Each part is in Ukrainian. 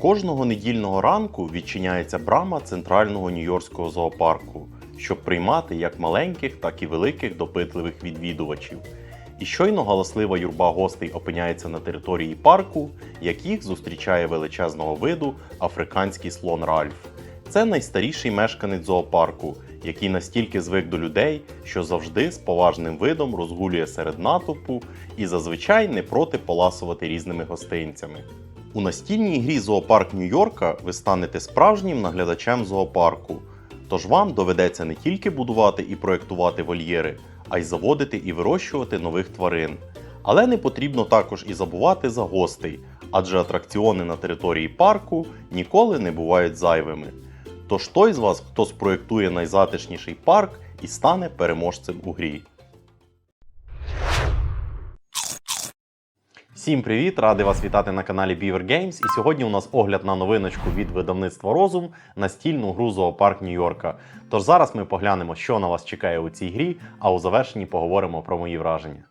Кожного недільного ранку відчиняється брама центрального нью-йоркського зоопарку, щоб приймати як маленьких, так і великих допитливих відвідувачів. І щойно галаслива юрба гостей опиняється на території парку, як їх зустрічає величезного виду африканський слон Ральф. Це найстаріший мешканець зоопарку, який настільки звик до людей, що завжди з поважним видом розгулює серед натовпу і зазвичай не проти поласувати різними гостинцями. У настільній грі Зоопарк Нью-Йорка ви станете справжнім наглядачем зоопарку. Тож вам доведеться не тільки будувати і проєктувати вольєри, а й заводити і вирощувати нових тварин. Але не потрібно також і забувати за гостей, адже атракціони на території парку ніколи не бувають зайвими. Тож той з вас, хто спроєктує найзатишніший парк і стане переможцем у грі. Всім привіт! Радий вас вітати на каналі Beaver Games. І сьогодні у нас огляд на новиночку від видавництва Розум настільну гру Зоопарк Нью-Йорка. Тож зараз ми поглянемо, що на вас чекає у цій грі, а у завершенні поговоримо про мої враження.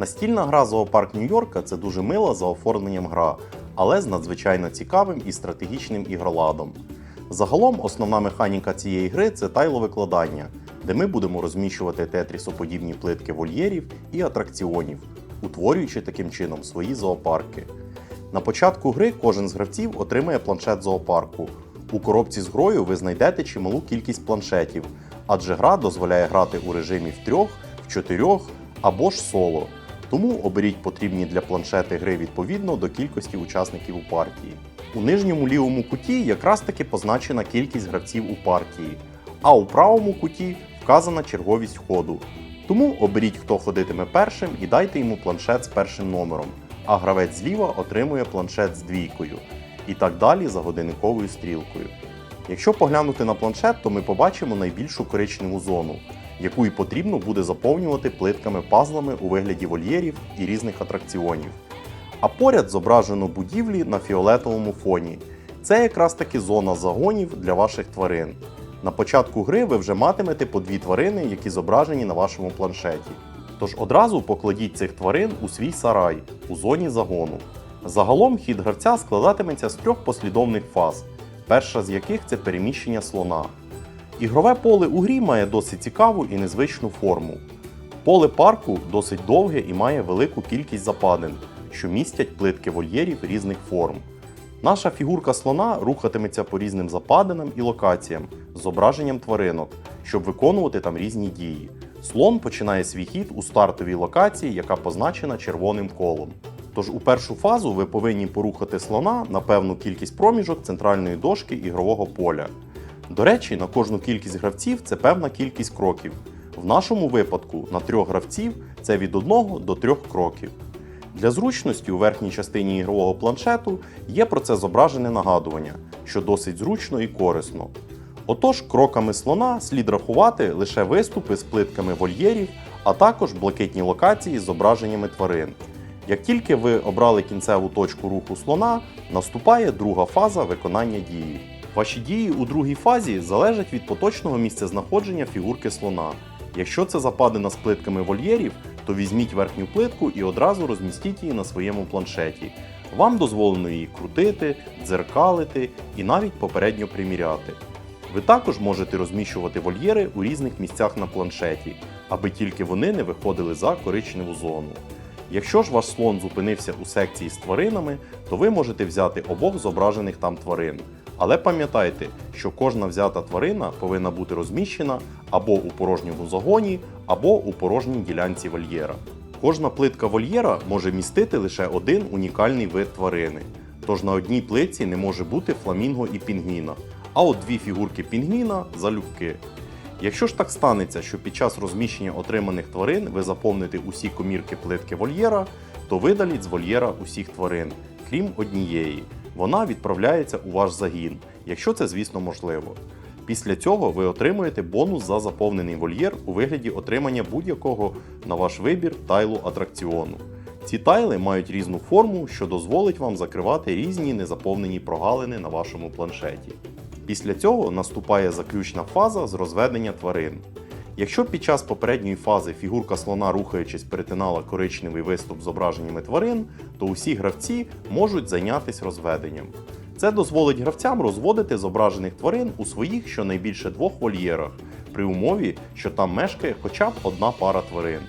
Настільна гра Зоопарк Нью-Йорка це дуже мила за оформленням гра, але з надзвичайно цікавим і стратегічним ігроладом. Загалом основна механіка цієї гри це тайловикладання, де ми будемо розміщувати тетрісоподібні плитки вольєрів і атракціонів, утворюючи таким чином свої зоопарки. На початку гри кожен з гравців отримає планшет зоопарку. У коробці з грою ви знайдете чималу кількість планшетів, адже гра дозволяє грати у режимі в трьох, в чотирьох або ж соло. Тому оберіть потрібні для планшети гри відповідно до кількості учасників у партії. У нижньому лівому куті якраз таки позначена кількість гравців у партії, а у правому куті вказана черговість ходу. Тому оберіть, хто ходитиме першим і дайте йому планшет з першим номером, а гравець зліва отримує планшет з двійкою. І так далі за годинниковою стрілкою. Якщо поглянути на планшет, то ми побачимо найбільшу коричневу зону, яку і потрібно буде заповнювати плитками-пазлами у вигляді вольєрів і різних атракціонів. А поряд зображено будівлі на фіолетовому фоні. Це якраз таки зона загонів для ваших тварин. На початку гри ви вже матимете по дві тварини, які зображені на вашому планшеті. Тож одразу покладіть цих тварин у свій сарай у зоні загону. Загалом хід гравця складатиметься з трьох послідовних фаз, перша з яких це переміщення слона. Ігрове поле у грі має досить цікаву і незвичну форму. Поле парку досить довге і має велику кількість западин, що містять плитки вольєрів різних форм. Наша фігурка слона рухатиметься по різним западинам і локаціям з зображенням тваринок, щоб виконувати там різні дії. Слон починає свій хід у стартовій локації, яка позначена червоним колом. Тож у першу фазу ви повинні порухати слона на певну кількість проміжок центральної дошки ігрового поля. До речі, на кожну кількість гравців це певна кількість кроків. В нашому випадку на трьох гравців це від 1 до 3 кроків. Для зручності у верхній частині ігрового планшету є про це зображене нагадування, що досить зручно і корисно. Отож, кроками слона слід рахувати лише виступи з плитками вольєрів, а також блакитні локації з зображеннями тварин. Як тільки ви обрали кінцеву точку руху слона, наступає друга фаза виконання дії. Ваші дії у другій фазі залежать від поточного місцезнаходження фігурки слона. Якщо це западина з плитками вольєрів, то візьміть верхню плитку і одразу розмістіть її на своєму планшеті. Вам дозволено її крутити, дзеркалити і навіть попередньо приміряти. Ви також можете розміщувати вольєри у різних місцях на планшеті, аби тільки вони не виходили за коричневу зону. Якщо ж ваш слон зупинився у секції з тваринами, то ви можете взяти обох зображених там тварин. Але пам'ятайте, що кожна взята тварина повинна бути розміщена або у порожньому загоні, або у порожній ділянці вольєра. Кожна плитка вольєра може містити лише один унікальний вид тварини. Тож на одній плитці не може бути фламінго і пінгвіна, а от дві фігурки пінгвіна залюбки. Якщо ж так станеться, що під час розміщення отриманих тварин ви заповните усі комірки плитки вольєра, то видаліть з вольєра усіх тварин, крім однієї. Вона відправляється у ваш загін, якщо це, звісно, можливо. Після цього ви отримуєте бонус за заповнений вольєр у вигляді отримання будь-якого на ваш вибір тайлу атракціону. Ці тайли мають різну форму, що дозволить вам закривати різні незаповнені прогалини на вашому планшеті. Після цього наступає заключна фаза з розведення тварин. Якщо під час попередньої фази фігурка слона, рухаючись, перетинала коричневий виступ з зображеннями тварин, то усі гравці можуть зайнятися розведенням. Це дозволить гравцям розводити зображених тварин у своїх щонайбільше двох вольєрах, при умові, що там мешкає хоча б одна пара тварин.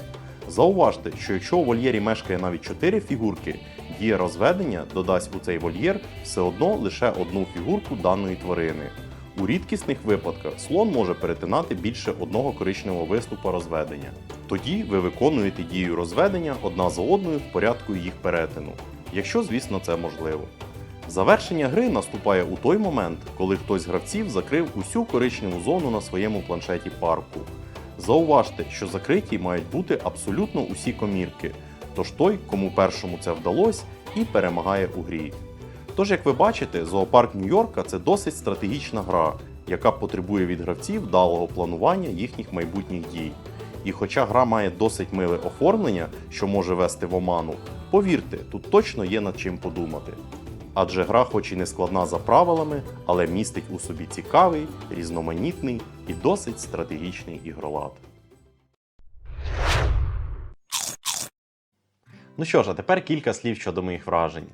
Зауважте, що якщо у вольєрі мешкає навіть 4 фігурки, дія розведення додасть у цей вольєр все одно лише одну фігурку даної тварини. У рідкісних випадках слон може перетинати більше одного коричневого виступу розведення. Тоді ви виконуєте дію розведення одна за одною в порядку їх перетину, якщо, звісно, це можливо. Завершення гри наступає у той момент, коли хтось з гравців закрив усю коричневу зону на своєму планшеті парку. Зауважте, що закриті мають бути абсолютно усі комірки, тож той, кому першому це вдалося, і перемагає у грі. Тож, як ви бачите, зоопарк Нью-Йорка це досить стратегічна гра, яка потребує від гравців вдалого планування їхніх майбутніх дій. І хоча гра має досить миле оформлення, що може вести в оману, повірте, тут точно є над чим подумати. Адже гра, хоч і не складна за правилами, але містить у собі цікавий, різноманітний і досить стратегічний ігролад. Ну що ж, а тепер кілька слів щодо моїх вражень.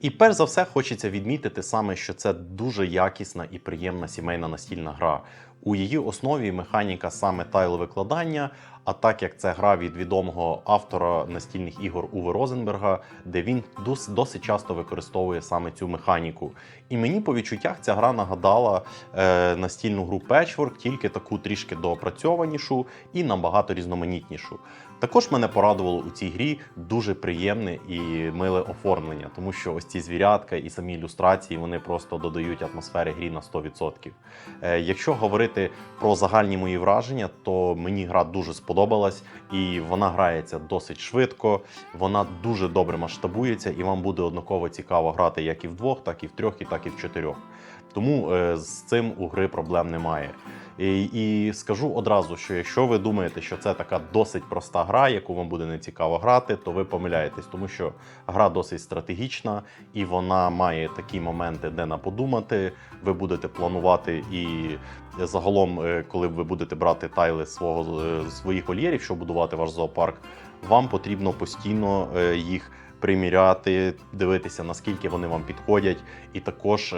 І перш за все хочеться відмітити саме, що це дуже якісна і приємна сімейна настільна гра. У її основі механіка саме тайловикладання, а так як це гра від відомого автора настільних ігор Уве Розенберга, де він досить часто використовує саме цю механіку. І мені по відчуттях ця гра нагадала е, настільну гру Patchwork, тільки таку трішки доопрацьованішу і набагато різноманітнішу. Також мене порадувало у цій грі дуже приємне і миле оформлення, тому що ось ці звірятка і самі ілюстрації вони просто додають атмосфери грі на 100%. Е, якщо говорити про загальні мої враження, то мені гра дуже сподобалась, і вона грається досить швидко, вона дуже добре масштабується, і вам буде однаково цікаво грати як і вдвох, так і в трьох, і так і в чотирьох. Тому е, з цим у гри проблем немає. І, і скажу одразу, що якщо ви думаєте, що це така досить проста гра, яку вам буде не цікаво грати, то ви помиляєтесь, тому що гра досить стратегічна і вона має такі моменти, де на подумати. Ви будете планувати і загалом, е, коли ви будете брати тайли свого е, своїх вольєрів, щоб будувати ваш зоопарк, вам потрібно постійно е, їх приміряти, дивитися, наскільки вони вам підходять. І також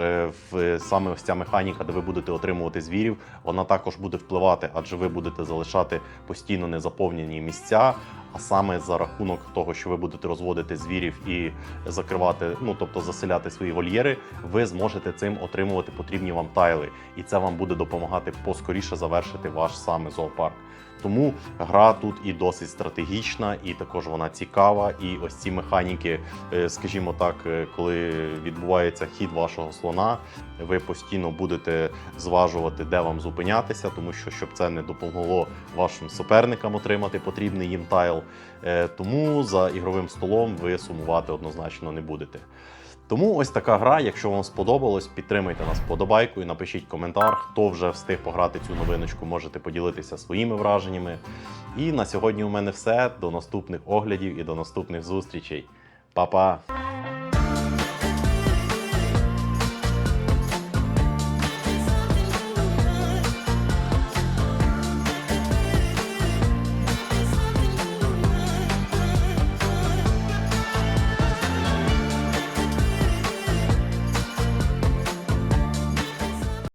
в саме ось ця механіка, де ви будете отримувати звірів, вона також буде впливати, адже ви будете залишати постійно незаповнені місця. А саме за рахунок того, що ви будете розводити звірів і закривати, ну тобто заселяти свої вольєри, ви зможете цим отримувати потрібні вам тайли, і це вам буде допомагати поскоріше завершити ваш саме зоопарк. Тому гра тут і досить стратегічна, і також вона цікава. І ось ці механіки, е, скажімо так, е, коли відбувається хід вашого слона, ви постійно будете зважувати, де вам зупинятися, тому що щоб це не допомогло вашим суперникам отримати потрібний їм тайл. Е, Тому за ігровим столом ви сумувати однозначно не будете. Тому ось така гра. Якщо вам сподобалось, підтримайте нас вподобайкою, напишіть коментар. Хто вже встиг пограти цю новиночку, можете поділитися своїми враженнями. І на сьогодні у мене все. До наступних оглядів і до наступних зустрічей. Па-па!